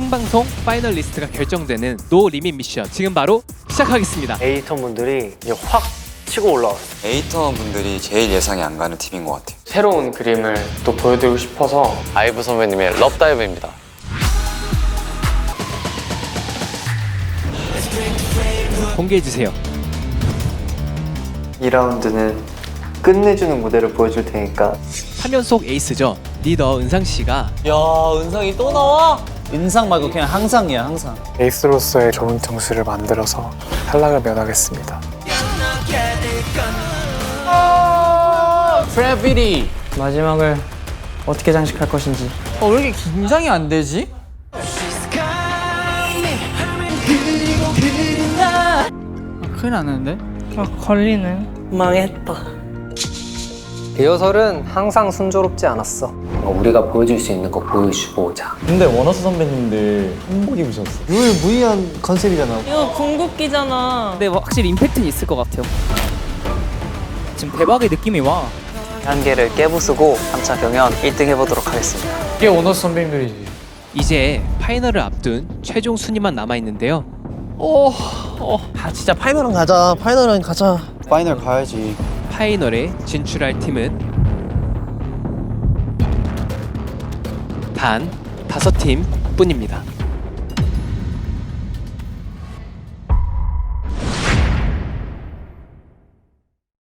생방송 파이널리스트가 결정되는 노 리밋 미션 지금 바로 시작하겠습니다. 에이터 분들이 이제 확 치고 올라왔어요. 에이터 분들이 제일 예상이 안 가는 팀인 것 같아요. 새로운 그림을 또 보여드리고 싶어서 아이브 선배님의 럽다이브입니다. 공개해 주세요. 2라운드는 끝내주는 무대를 보여줄 테니까 3연속 에이스죠. 리더 은상 씨가 야 은상이 또 나와? 은상 말고 그냥 항상이야 항상 에이스로서의 좋은 등수를 만들어서 탈락을 면하겠습니다. 트래비리 마지막을 어떻게 장식할 것인지 어, 왜 이렇게 긴장이 안 되지? 아, 큰일 났는데? 아 걸리네 리허설은 항상 순조롭지 않았어. 우리가 보여줄 수 있는 거 보여주고자. 근데 원어스 선배님들 한복 입으셨어 유일무이한 컨셉이잖아. 이거 궁극기잖아 근데 확실히 임팩트는 있을 것 같아요 지금 대박의 느낌이 와 한계를 깨부수고 3차 경연 1등 해보도록 하겠습니다. 이게 원어스 선배님들이지. 이제 파이널을 앞둔 최종 순위만 남아 있는데요. 아 진짜 파이널은 가자 파이널은 가자 파이널 가야지. 파이널에 진출할 팀은 단 다섯 팀 뿐입니다.